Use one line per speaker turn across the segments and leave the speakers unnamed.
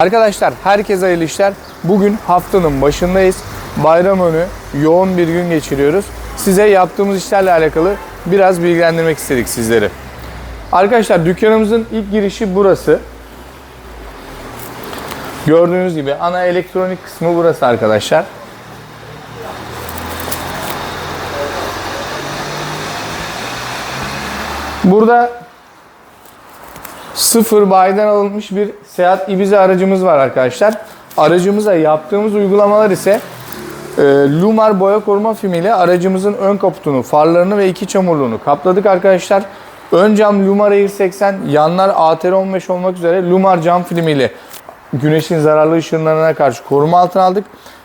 Arkadaşlar herkese hayırlı işler. Bugün haftanın başındayız. Bayram önü yoğun bir gün geçiriyoruz. Size yaptığımız işlerle alakalı biraz bilgilendirmek istedik sizleri. Arkadaşlar dükkanımızın ilk girişi burası. Gördüğünüz gibi ana elektronik kısmı burası arkadaşlar. Burada sıfır bayiden alınmış bir Seat Ibiza aracımız var arkadaşlar. Aracımıza yaptığımız uygulamalar ise e, Lumar boya koruma filmiyle aracımızın ön kaputunu, farlarını ve iki çamurluğunu kapladık arkadaşlar. Ön cam Lumar Air 80, yanlar ATR 15 olmak üzere Lumar cam filmiyle güneşin zararlı ışınlarına karşı koruma altına aldık.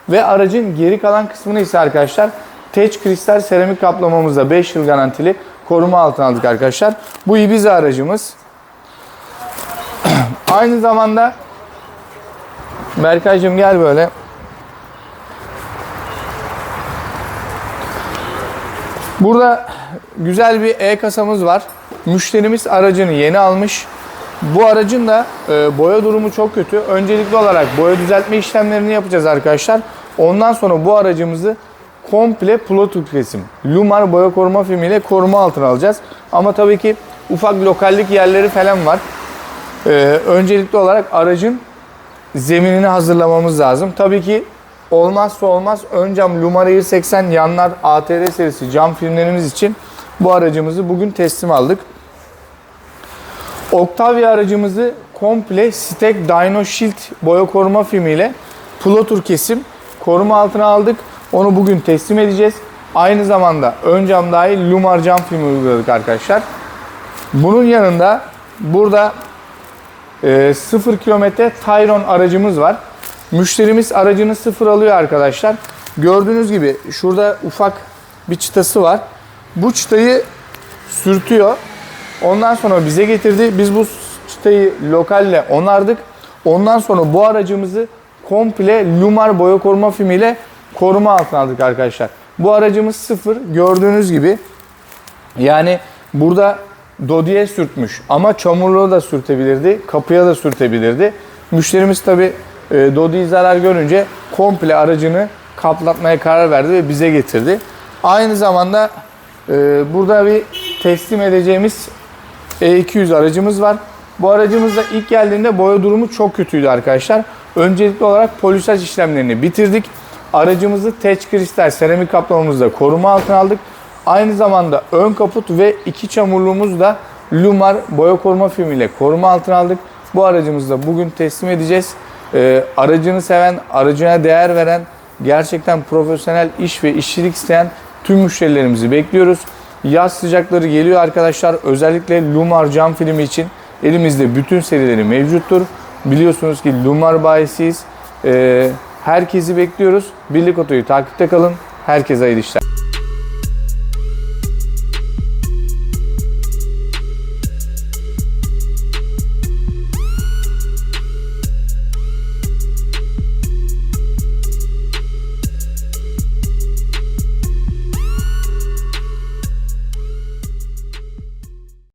Ve aracın geri kalan kısmını ise arkadaşlar Teç kristal seramik kaplamamızda 5 yıl garantili koruma altına aldık arkadaşlar. Bu Ibiza aracımız. Aynı zamanda Berkaycığım gel böyle. Burada güzel bir e-kasamız var. Müşterimiz aracını yeni almış. Bu aracın da e, boya durumu çok kötü. Öncelikli olarak boya düzeltme işlemlerini yapacağız arkadaşlar. Ondan sonra bu aracımızı komple Plotuk kesim, Lumar boya koruma filmiyle koruma altına alacağız. Ama tabii ki ufak lokallik yerleri falan var. Ee, öncelikli olarak aracın zeminini hazırlamamız lazım. Tabii ki olmazsa olmaz ön cam Lumar Air 80 yanlar ATR serisi cam filmlerimiz için bu aracımızı bugün teslim aldık. Octavia aracımızı komple Stek Dyno Shield boya koruma filmiyle Plotur kesim koruma altına aldık. Onu bugün teslim edeceğiz. Aynı zamanda ön cam dahil Lumar cam filmi uyguladık arkadaşlar. Bunun yanında burada e, 0 kilometre Tyron aracımız var. Müşterimiz aracını sıfır alıyor arkadaşlar. Gördüğünüz gibi şurada ufak bir çıtası var. Bu çıtayı sürtüyor. Ondan sonra bize getirdi. Biz bu çıtayı lokalle onardık. Ondan sonra bu aracımızı komple Lumar boya koruma filmiyle koruma altına aldık arkadaşlar. Bu aracımız sıfır. Gördüğünüz gibi yani burada Dodi'ye sürtmüş ama çamurluğa da sürtebilirdi, kapıya da sürtebilirdi. Müşterimiz tabi e, Dodi'yi zarar görünce komple aracını kaplatmaya karar verdi ve bize getirdi. Aynı zamanda e, burada bir teslim edeceğimiz E200 aracımız var. Bu aracımız da ilk geldiğinde boya durumu çok kötüydü arkadaşlar. Öncelikli olarak polisaj işlemlerini bitirdik. Aracımızı teç kristal seramik kaplamamızda koruma altına aldık. Aynı zamanda ön kaput ve iki çamurluğumuz da Lumar boya koruma filmiyle koruma altına aldık. Bu aracımızı da bugün teslim edeceğiz. Ee, aracını seven, aracına değer veren, gerçekten profesyonel iş ve işçilik isteyen tüm müşterilerimizi bekliyoruz. Yaz sıcakları geliyor arkadaşlar. Özellikle Lumar cam filmi için elimizde bütün serileri mevcuttur. Biliyorsunuz ki Lumar bayisiyiz. Ee, herkesi bekliyoruz. Birlik Oto'yu takipte kalın. Herkese hayırlı işler.